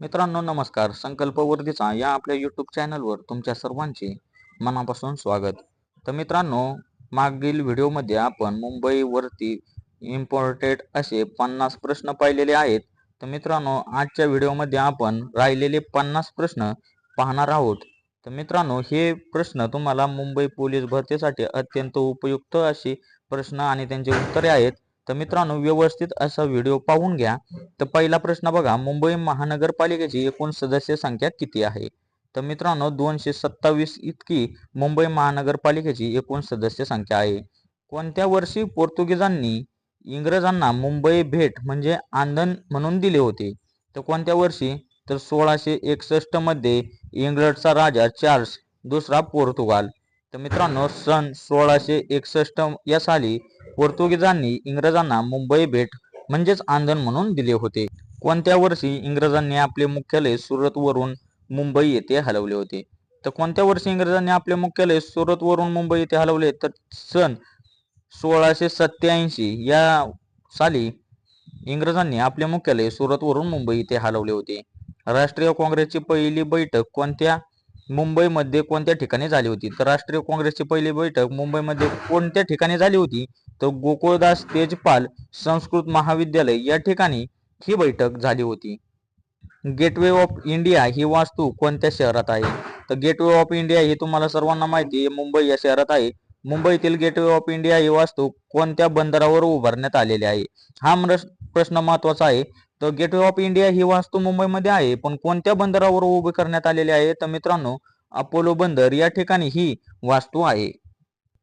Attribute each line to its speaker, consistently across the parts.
Speaker 1: मित्रांनो नमस्कार. संकल्प वर्धीचा या आपल्या यूट्यूब चॅनलवर तुमच्या सर्वांचे मनापासून स्वागत. तर मित्रांनो मागील व्हिडिओमध्ये आपण मुंबईवरती इम्पॉर्टेड असे पन्नास प्रश्न पाहिलेले आहेत. तर मित्रांनो आजच्या व्हिडिओमध्ये आपण राहिलेले पन्नास प्रश्न पाहणार आहोत. तर मित्रांनो हे प्रश्न तुम्हाला मुंबई पोलीस भरतीसाठी अत्यंत उपयुक्त असे प्रश्न आणि त्यांचे उत्तरे आहेत. तर मित्रांनो व्यवस्थित असा व्हिडिओ पाहून घ्या. तर पहिला प्रश्न बघा मुंबई महानगरपालिकेची एकूण सदस्य संख्या किती आहे? तर मित्रांनो दोनशे सत्तावीस इतकी मुंबई महानगरपालिकेची एकूण सदस्य संख्या आहे. कोणत्या वर्षी पोर्तुगीजांनी इंग्रजांना मुंबई भेट म्हणजे आंदन म्हणून दिले होते? तर कोणत्या वर्षी? तर सोळाशे एकसष्टमध्ये इंग्लंडचा राजा चार्ल्स दुसरा पोर्तुगाल. तर मित्रांनो सन सोळाशे एकसष्ट या साली पोर्तुगीजांनी इंग्रजांना मुंबई भेट म्हणजेच आंदण म्हणून दिले होते. कोणत्या वर्षी इंग्रजांनी आपले मुख्यालय सुरतवरून मुंबई येथे हलवले होते? तर कोणत्या वर्षी इंग्रजांनी आपले मुख्यालय सुरतवरून मुंबई येथे हलवले? तर सन सोळाशे सत्याऐंशी या साली इंग्रजांनी आपले मुख्यालय सुरतवरून मुंबई येथे हलवले होते. राष्ट्रीय काँग्रेसची पहिली बैठक कोणत्या मुंबईमध्ये कोणत्या ठिकाणी झाली होती? तर राष्ट्रीय काँग्रेसची पहिली बैठक मुंबईमध्ये कोणत्या ठिकाणी झाली होती? तर गोकुळदास तेजपाल संस्कृत महाविद्यालय या ठिकाणी ही बैठक झाली होती. गेटवे ऑफ इंडिया ही वास्तू कोणत्या शहरात आहे? तर गेटवे ऑफ इंडिया ही तुम्हाला सर्वांना माहिती आहे मुंबई या शहरात आहे. मुंबईतील गेटवे ऑफ इंडिया ही वास्तू कोणत्या बंदरावर उभारण्यात आलेली आहे? हा प्रश्न महत्त्वाचा आहे. तर गेटवे ऑफ इंडिया ही वास्तू मुंबईमध्ये आहे पण कोणत्या बंदरावर उभे करण्यात आलेले आहे? तर मित्रांनो अपोलो बंदर या ठिकाणी ही वास्तू आहे.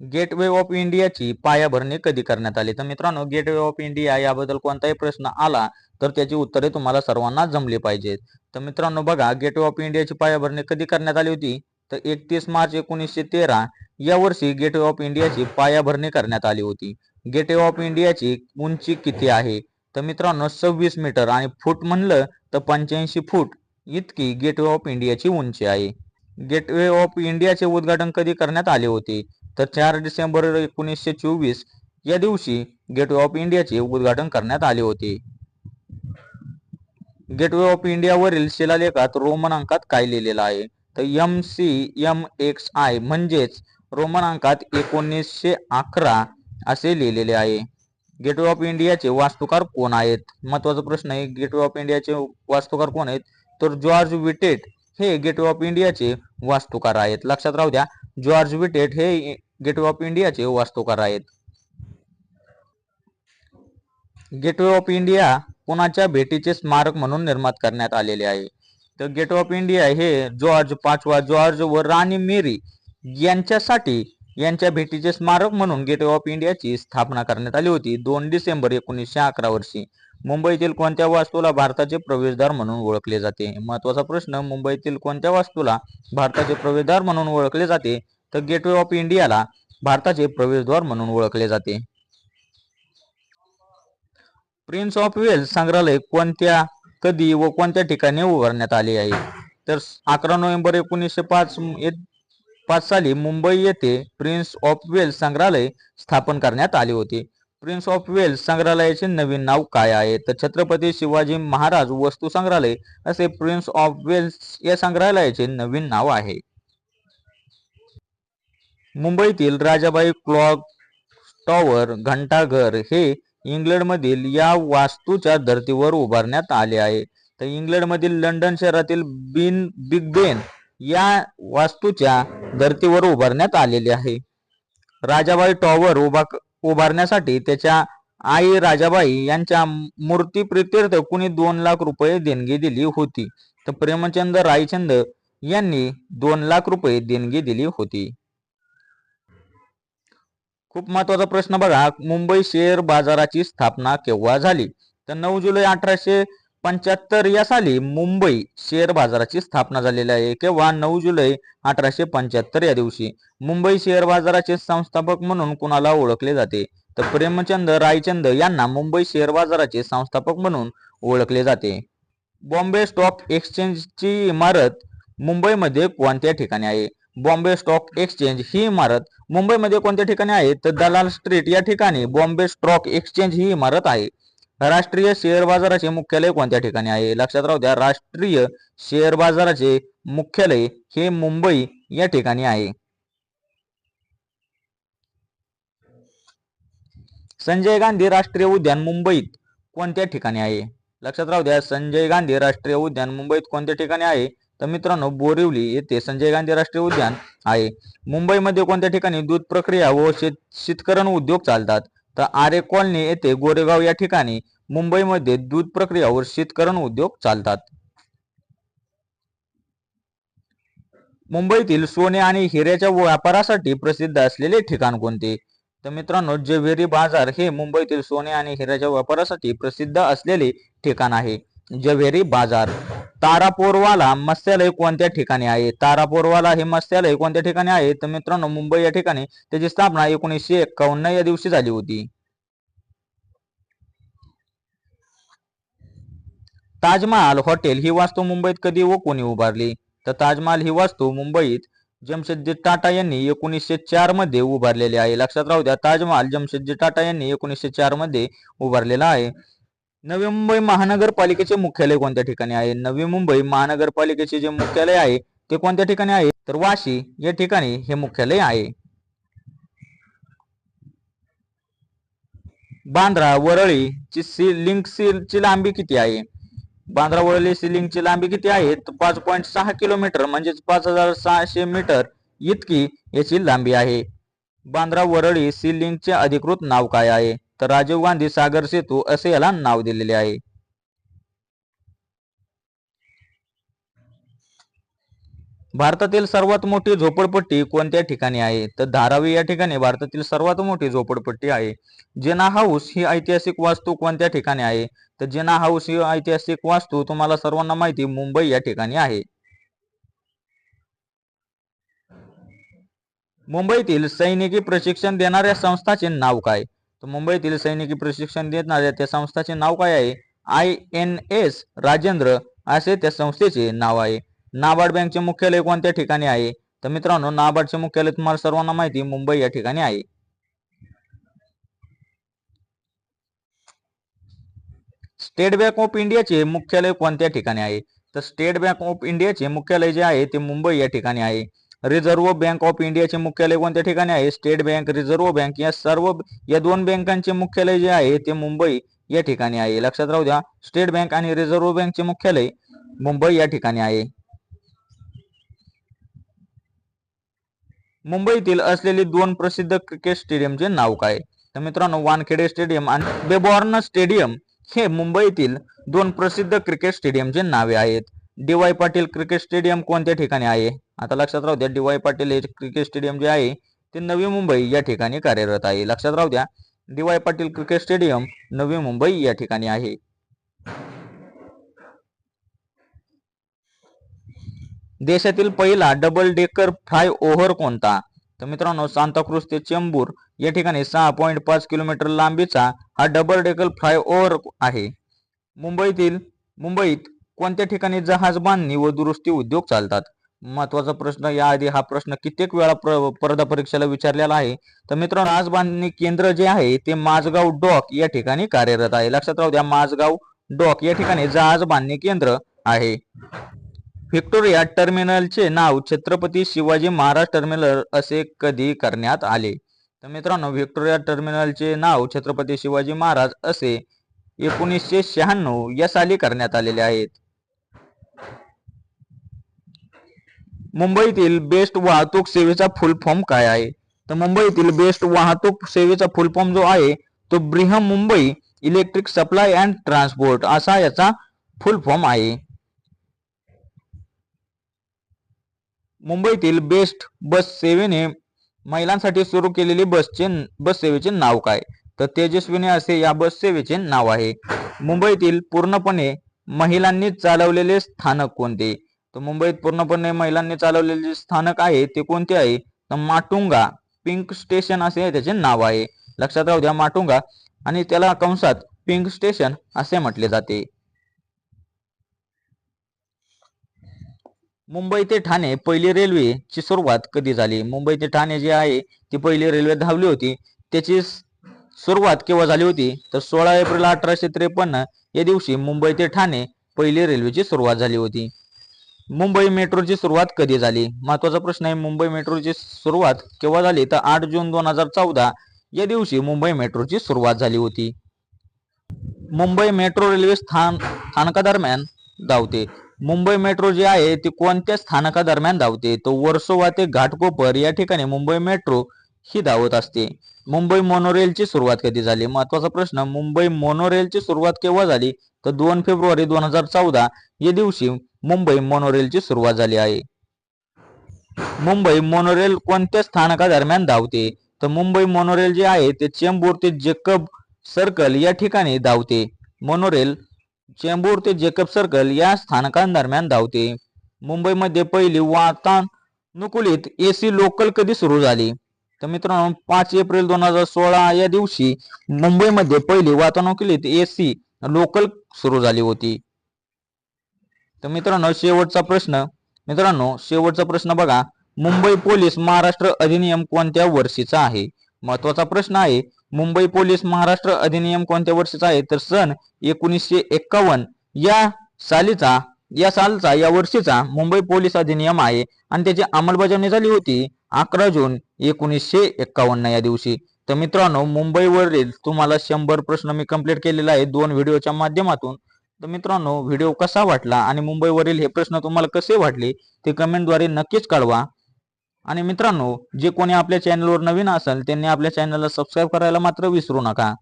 Speaker 1: गेटवे ऑफ इंडियाची पायाभरणी कधी करण्यात आली? तर मित्रांनो गेटवे ऑफ इंडिया याबद्दल कोणताही प्रश्न आला तर त्याची उत्तरे तुम्हाला सर्वांना जमली पाहिजेत. तर मित्रांनो बघा गेटवे ऑफ इंडियाची पायाभरणी कधी करण्यात आली होती? तर एकतीस मार्च एकोणीसशे तेरा या वर्षी गेटवे ऑफ इंडियाची पायाभरणी करण्यात आली होती. गेटवे ऑफ इंडियाची उंची किती आहे? तर मित्रांनो सव्वीस मीटर आणि फूट म्हणलं तर पंच्याऐंशी फूट इतकी गेटवे ऑफ इंडियाची उंची आहे. गेटवे ऑफ इंडियाचे उद्घाटन कधी करण्यात आले होते? तर चार डिसेंबर एकोणीसशे चोवीस या दिवशी गेटवे ऑफ इंडियाचे उद्घाटन करण्यात आले होते. गेटवे ऑफ इंडियावरील शिलालेखात रोमन अंकात काय लिहिलेलं आहे? तर M C M X I म्हणजेच रोमन अंकात एकोणीसशे अकरा असे लिहिलेले आहे. गेटवे ऑफ इंडियाचे वास्तुकार कोण आहेत? महत्त्वाचा प्रश्न आहे गेटवे ऑफ इंडियाचे वास्तुकार कोण आहेत? तर जॉर्ज विटेट हे गेटवे ऑफ इंडियाचे वास्तुकार आहेत. लक्षात राहू द्या जॉर्ज विटेट हे गेटवे ऑफ इंडियाचे वास्तुकार आहेत. गेटवे ऑफ इंडिया कोणाच्या भेटीचे स्मारक म्हणून निर्माण करण्यात आलेले आहे? तर गेटवे ऑफ इंडिया हे जॉर्ज पाचवा जॉर्ज व राणी मेरी यांच्यासाठी यांच्या भेटीचे स्मारक म्हणून गेटवे ऑफ इंडियाची स्थापना करण्यात आली होती. दोन डिसेंबर एकोणीसशे अकरा वर्षी मुंबईतील कोणत्या वास्तूला भारताचे प्रवेशद्वार म्हणून ओळखले जाते? महत्त्वाचा प्रश्न मुंबईतील कोणत्या वास्तूला भारताचे प्रवेशद्वार म्हणून ओळखले जाते? तर गेटवे ऑफ इंडियाला भारताचे प्रवेशद्वार म्हणून ओळखले जाते. प्रिन्स ऑफ वेल्स संग्रहालय कोणत्या कधी व कोणत्या ठिकाणी उभारण्यात आले आहे? तर अकरा नोव्हेंबर एकोणीसशे पाच पाच साली मुंबई येथे प्रिन्स ऑफ वेल्स संग्रहालय स्थापन करण्यात आले होते. प्रिन्स ऑफ वेल्स संग्रहालयाचे नवीन नाव काय आहे? तर छत्रपती शिवाजी महाराज वस्तू संग्रहालय असे प्रिन्स ऑफ वेल्स या संग्रहालयाचे नवीन नाव आहे. मुंबईतील राजाबाई क्लॉक टॉवर घंटाघर हे इंग्लंडमधील या वास्तूच्या धर्तीवर उभारण्यात आले आहे. तर इंग्लंडमधील लंडन शहरातील बिन बिग बेन या वास्तूच्या धर्तीवर उभारण्यात आलेले आहे. राजाबाई टॉवर उभा उभारण्यासाठी त्याच्या आई राजाबाई यांच्या मूर्ती प्रित्यर्थ कुणी दोन लाख रुपये देणगी दिली होती. तर प्रेमचंद रायचंद यांनी दोन लाख रुपये देणगी दिली होती. खूप महत्त्वाचा प्रश्न बघा. मुंबई शेअर बाजाराची स्थापना केव्हा झाली? तर नऊ जुलै अठराशे पंच्याहत्तर या साली मुंबई शेअर बाजाराची स्थापना झालेली आहे. केव्हा? नऊ जुलै अठराशे पंच्याहत्तर या दिवशी. मुंबई शेअर बाजाराचे संस्थापक म्हणून कुणाला ओळखले जाते? तर प्रेमचंद रायचंद यांना मुंबई शेअर बाजाराचे संस्थापक म्हणून ओळखले जाते. बॉम्बे स्टॉक एक्सचेंजची इमारत मुंबईमध्ये कोणत्या ठिकाणी आहे? बॉम्बे स्टॉक एक्सचेंज ही इमारत मुंबईमध्ये कोणत्या ठिकाणी आहे? तर दलाल स्ट्रीट या ठिकाणी बॉम्बे स्टॉक एक्सचेंज ही इमारत आहे. राष्ट्रीय शेअर बाजाराचे मुख्यालय कोणत्या ठिकाणी आहे? लक्षात राहू द्या राष्ट्रीय शेअर बाजाराचे मुख्यालय हे मुंबई या ठिकाणी आहे. संजय गांधी राष्ट्रीय उद्यान मुंबईत कोणत्या ठिकाणी आहे? लक्षात राहू द्या संजय गांधी राष्ट्रीय उद्यान मुंबईत कोणत्या ठिकाणी आहे? तर मित्रांनो बोरिवली येथे संजय गांधी राष्ट्रीय उद्यान आहे. मुंबईमध्ये कोणत्या ठिकाणी दूध प्रक्रिया व शेत शीतकरण उद्योग चालतात? तर आरे कॉलनी येथे गोरेगाव या ठिकाणी मुंबईमध्ये दूध प्रक्रिया व शीतकरण उद्योग चालतात. मुंबईतील सोने आणि हिऱ्याच्या व्यापारासाठी प्रसिद्ध असलेले ठिकाण कोणते? तर मित्रांनो जवेरी बाजार हे मुंबईतील सोने आणि हिऱ्याच्या व्यापारासाठी प्रसिद्ध असलेले ठिकाण आहे. जवेरी बाजार. तारापोरवाला मत्स्यालय कोणत्या ठिकाणी आहे? तारापोरवाला हे मत्स्यालय कोणत्या ठिकाणी आहे? तर मित्रांनो मुंबई या ठिकाणी त्याची स्थापना एकोणीसशे एक्कावन्न या दिवशी झाली होती. ताजमहाल हॉटेल ही वास्तू मुंबईत कधी व कोणी उभारली? तर ताजमहाल ही वास्तू मुंबईत जमशेदजी टाटा यांनी एकोणीसशे चारमध्ये उभारलेली आहे. लक्षात राहू द्या ताजमहाल जमशेदजी टाटा यांनी एकोणीसशे चारमध्ये उभारलेला आहे. नवी मुंबई महानगरपालिकेचे मुख्यालय कोणत्या ठिकाणी आहे? नवी मुंबई महानगरपालिकेचे जे मुख्यालय आहे ते कोणत्या ठिकाणी आहे? तर वाशी या ठिकाणी हे मुख्यालय आहे. बांद्रा वरळी ची सी लिंक ची लांबी किती आहे? बांद्रा वरळी सिलिंगची लांबी किती आहे? तर पाच पॉईंट सहा किलोमीटर म्हणजेच पाच हजार सहाशे मीटर इतकी याची लांबी आहे. बांद्रा वरळी सी लिंकचे अधिकृत नाव काय आहे? तर राजीव गांधी सागर सेतू असे याला नाव दिलेले आहे. भारतातील सर्वात मोठी झोपडपट्टी कोणत्या ठिकाणी आहे? तर धारावी या ठिकाणी भारतातील सर्वात मोठी झोपडपट्टी आहे. जेना हाऊस ही ऐतिहासिक वास्तू कोणत्या ठिकाणी आहे? तर जेना हाऊस ही ऐतिहासिक वास्तू तुम्हाला सर्वांना माहिती मुंबई या ठिकाणी आहे. मुंबईतील सैनिकी प्रशिक्षण देणाऱ्या संस्थाचे नाव काय? तर मुंबईतील सैनिकी प्रशिक्षण देणाऱ्या त्या संस्थाचे नाव काय आहे? आय एन एस राजेंद्र असे त्या संस्थेचे नाव आहे. नाबार्ड बँकचे मुख्यालय कोणत्या ठिकाणी आहे? तर मित्रांनो नाबार्डचे मुख्यालय तुम्हाला सर्वांना माहिती मुंबई या ठिकाणी आहे. स्टेट बँक ऑफ इंडियाचे मुख्यालय कोणत्या ठिकाणी आहे? तर स्टेट बँक ऑफ इंडियाचे मुख्यालय जे आहे ते मुंबई या ठिकाणी आहे. रिझर्व्ह बँक ऑफ इंडियाचे मुख्यालय कोणत्या ठिकाणी आहे? State Bank Reserve Bank. या सर्व या दोन बँकांचे मुख्यालय जे आहे ते मुंबई या ठिकाणी आहे. लक्षात राहू द्या स्टेट बँक आणि रिझर्व्ह बँकचे मुख्यालय मुंबई या ठिकाणी आहे. मुंबईतील असलेली दोन प्रसिद्ध क्रिकेट स्टेडियमचे नाव काय? तर मित्रांनो वानखेडे स्टेडियम आणि बेबॉर्न स्टेडियम हे मुंबईतील दोन प्रसिद्ध क्रिकेट स्टेडियमचे नावे आहेत. D Y Patil cricket stadium कोणत्या ठिकाणी आहे? आता लक्षात राहू द्या डी वाय पाटील हे क्रिकेट स्टेडियम जे आहे ते नवी मुंबई या ठिकाणी कार्यरत आहे. लक्षात राहू द्या D Y Patil cricket stadium Navi Mumbai या ठिकाणी आहे. देशातील पहिला डबल डेकर फ्लाय ओव्हर कोणता? तर मित्रांनो सांताक्रूज ते चेंबूर या ठिकाणी सहा पॉईंट पाच किलोमीटर लांबीचा हा डबल डेकर फ्लाय ओव्हर आहे. मुंबईतील मुंबईत कोणत्या ठिकाणी जहाज बांधणी व दुरुस्ती उद्योग चालतात? महत्त्वाचा प्रश्न याआधी हा प्रश्न कित्येक वेळा प्र स्पर्धा परीक्षेला विचारलेला आहे. तर मित्रांनो आज बांधणी केंद्र जे आहे ते माझगाव डॉक या ठिकाणी कार्यरत आहे. लक्षात राहू द्या माझगाव डॉक या ठिकाणी जहाज बांधणी केंद्र आहे. व्हिक्टोरिया टर्मिनलचे नाव छत्रपती शिवाजी महाराज टर्मिनल असे कधी करण्यात आले? तर मित्रांनो व्हिक्टोरिया टर्मिनलचे नाव छत्रपती शिवाजी महाराज असे एकोणीसशे शहाण्णव या साली करण्यात आलेले आहेत. मुंबईतील बेस्ट वाहतूक सेवेचा फुल फॉर्म काय आहे? तर मुंबईतील बेस्ट वाहतूक सेवेचा फुल फॉर्म जो आहे तो Brihanmumbai Electric Supply and Transport असा याचा फुल फॉर्म आहे. मुंबईतील बेस्ट बस सेवेने महिलांसाठी सुरू केलेली बसचे बस सेवेचे नाव काय? तर तेजस्विनी असे या बस सेवेचे नाव आहे. मुंबईतील पूर्णपणे महिलांनी चालवलेले स्थानक कोणते? तर मुंबईत पूर्णपणे महिलांनी चालवलेले स्थानक आहे ते कोणते आहे? तर माटुंगा पिंक स्टेशन असे त्याचे नाव आहे. लक्षात राहू द्या माटुंगा. आणि त्याला कंसात पिंक स्टेशन असे म्हटले जाते. मुंबई ते ठाणे पहिली रेल्वेची सुरुवात कधी झाली? मुंबई ते ठाणे जी आहे ती पहिली रेल्वे धावली होती. त्याची सुरुवात केव्हा झाली होती? तर सोळा एप्रिल अठराशे त्रेपन्न या दिवशी मुंबई ते ठाणे पहिली रेल्वेची सुरुवात झाली होती. मुंबई मेट्रोची सुरुवात कधी झाली? महत्त्वाचा प्रश्न आहे मुंबई मेट्रोची सुरुवात केव्हा झाली? तर आठ जून दोन हजार चौदा या दिवशी मुंबई मेट्रोची सुरुवात झाली होती. मुंबई मेट्रो रेल्वे स्थान स्थानकादरम्यान धावते. मुंबई मेट्रो जी आहे ती कोणत्या स्थानकादरम्यान धावते? तो वर्सोवा ते घाटकोपर या ठिकाणी मुंबई मेट्रो ही धावत असते. मुंबई मोनोरेलची सुरुवात कधी झाली? महत्त्वाचा प्रश्न मुंबई मोनोरेलची सुरुवात केव्हा झाली? तर दोन फेब्रुवारी दोन हजार चौदा या दिवशी मुंबई मोनोरेलची सुरुवात झाली आहे. मुंबई मोनोरेल कोणत्या स्थानकादरम्यान धावते? तर मुंबई मोनोरेल जे आहे ते चेंबूर ते जेकब सर्कल या ठिकाणी धावते. मोनोरेल चेंबूर ते जेकब सर्कल या स्थानकांदरम्यान धावते. मुंबईमध्ये पहिली वातानुकूलित एसी लोकल कधी सुरू झाली? तर मित्रांनो पाच एप्रिल दोन हजार सोळा या दिवशी मुंबईमध्ये पहिली वातानुकूलित एसी लोकल सुरू झाली होती. तर मित्रांनो शेवटचा प्रश्न. मित्रांनो शेवटचा प्रश्न बघा. मुंबई पोलीस महाराष्ट्र अधिनियम कोणत्या वर्षीचा आहे? महत्त्वाचा प्रश्न आहे. मुंबई पोलीस महाराष्ट्र अधिनियम कोणत्या वर्षीचा आहे? तर सन एकोणीसशे एक्कावन्न या सालीचा या सालचा या वर्षीचा मुंबई पोलीस अधिनियम आहे आणि त्याची अंमलबजावणी झाली होती अकरा जून एकोणीसशे एक्कावन्न या दिवशी. तर मित्रांनो मुंबईवरील तुम्हाला शंभर प्रश्न मी कंप्लीट केलेला आहे दोन व्हिडिओच्या माध्यमातून. तर मित्रांनो व्हिडिओ कसा वाटला आणि मुंबईवरील हे प्रश्न तुम्हाला कसे वाटले ते कमेंटद्वारे नक्कीच कळवा. आणि मित्रांनो जे कोणी आपल्या चॅनलवर नवीन असेल त्यांनी आपल्या चॅनलला सबस्क्राईब करायला मात्र विसरू नका.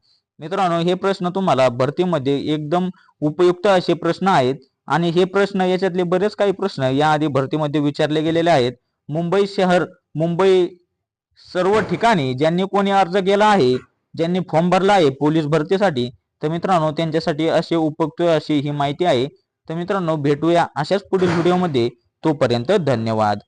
Speaker 1: मित्रांनो हे प्रश्न तुम्हाला भरतीमध्ये एकदम उपयुक्त असे प्रश्न आहेत. आणि हे प्रश्न याच्यातले बरेच काही प्रश्न याआधी भरतीमध्ये विचारले गेलेले आहेत. मुंबई शहर मुंबई सर्व ठिकाणी ज्यांनी कोणी अर्ज केला आहे ज्यांनी फॉर्म भरला आहे पोलीस भरतीसाठी तर मित्रांनो त्यांच्यासाठी असे उपयुक्त अशी ही माहिती आहे. तर मित्रांनो भेटूया अशाच पुढील व्हिडिओमध्ये. तोपर्यंत धन्यवाद.